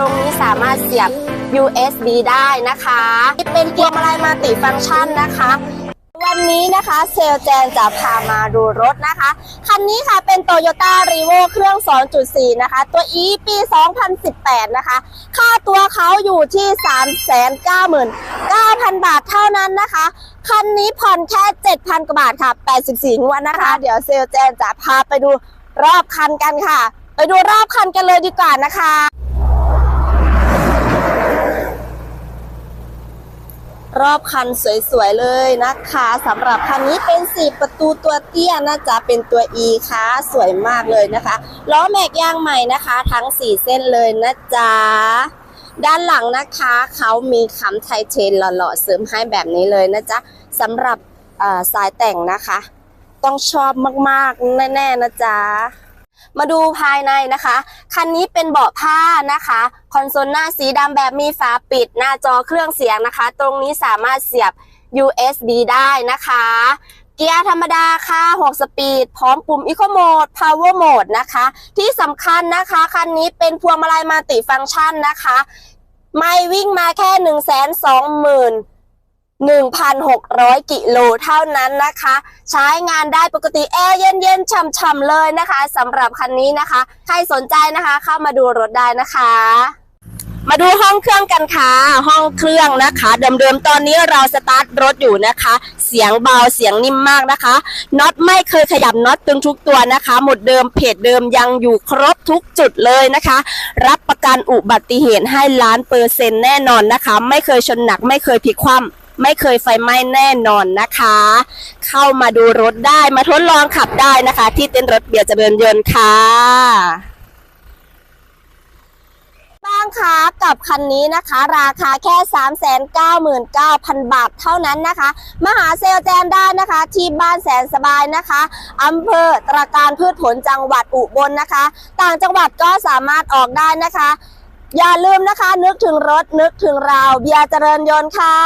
รงนี้สามารถเสียบ USB ได้นะคะเป็นเกียร์อะไรมาติฟังก์ชันนะคะ วันนี้นะคะเซลแจนจะพามาดูรถนะคะ คันนี้ค่ะเป็น Toyota r e v o เครื่อง 2.4 นะคะ ตัว E ปี 2018 นะคะ ค่าตัวเขาอยู่ที่ 399,000 บาทเท่านั้นนะคะ คันนี้ผ่อนแค่ 7,000 กว่าบาทค่ะ 84 งวดนะคะ เดี๋ยวเซลแจนจะพาไปดูรอบคันกันค่ะ ไปดูรอบคันกันเลยดีกว่านะคะ รอบคันสวยๆเลยนะคะสำหรับคันนี้เป็น4ประตูตัวเตี้ยนะจ๊ะเป็นตัว E ค่ะสวยมากเลยนะคะล้อแม็กยางใหม่นะคะ ทั้ง 4 เส้นเลยนะจ๊ะด้านหลังนะคะเขามีคำไทเทนหล่อๆเสริมให้แบบนี้เลยนะจ๊ะสำหรับสายแต่งนะคะ ต้องชอบมากๆ แน่ๆนะจ๊ะ มาดูภายในนะคะ คันนี้เป็นเบาะผ้านะคะ คอนโซลหน้าสีดำแบบมีฝาปิด หน้าจอเครื่องเสียงนะคะ ตรงนี้สามารถเสียบ USB ได้นะคะ เกียร์ธรรมดาค่ะ6สปีด พร้อมปุ่ม Eco Mode Power Mode นะคะ ที่สำคัญนะคะ คันนี้เป็นพวงมาลัยมัลติฟังก์ชันนะคะ ไม่วิ่งมาแค่ 1 2 0 0 0 1,600 กิโลเท่านั้นนะคะ ใช้งานได้ปกติแอร์เย็นๆฉ่ำๆเลยนะคะสำหรับคันนี้นะคะ ใครสนใจนะคะเข้ามาดูรถได้นะคะมาดูห้องเครื่องกันค่ะ ห้องเครื่องนะคะเดิมๆตอนนี้เราสตาร์ทรถอยู่นะคะ เสียงเบาเสียงนิ่มมากนะคะน็อตไม่เคยขยับน็อตตึงทุกตัวนะคะ หมดเดิมเพจเดิมยังอยู่ครบทุกจุดเลยนะคะ รับประกันอุบัติเหตุให้ล้านเปอร์เซ็นต์แน่นอนนะคะ ไม่เคยชนหนักไม่เคยพลิกคว่ำ ไม่เคยไฟไหม้แน่นอนนะคะ เข้ามาดูรถได้มาทดลองขับได้นะคะ ที่เต้นรถเบียร์จเจริญยนต์ค่ะบ้างคะกับคันนี้นะคะ ราคาแค่ 399,000 บาทเท่านั้นนะคะมาหาเซลแจนได้นะคะ ที่บ้านแสนสบายนะคะอำเภอตราการพืชผลจังหวัดอุบลนะคะ ต่างจังหวัดก็สามารถออกได้นะคะ อย่าลืมนะคะ นึกถึงรถนึกถึงเราเบียร์เจริญยนต์ค่ะ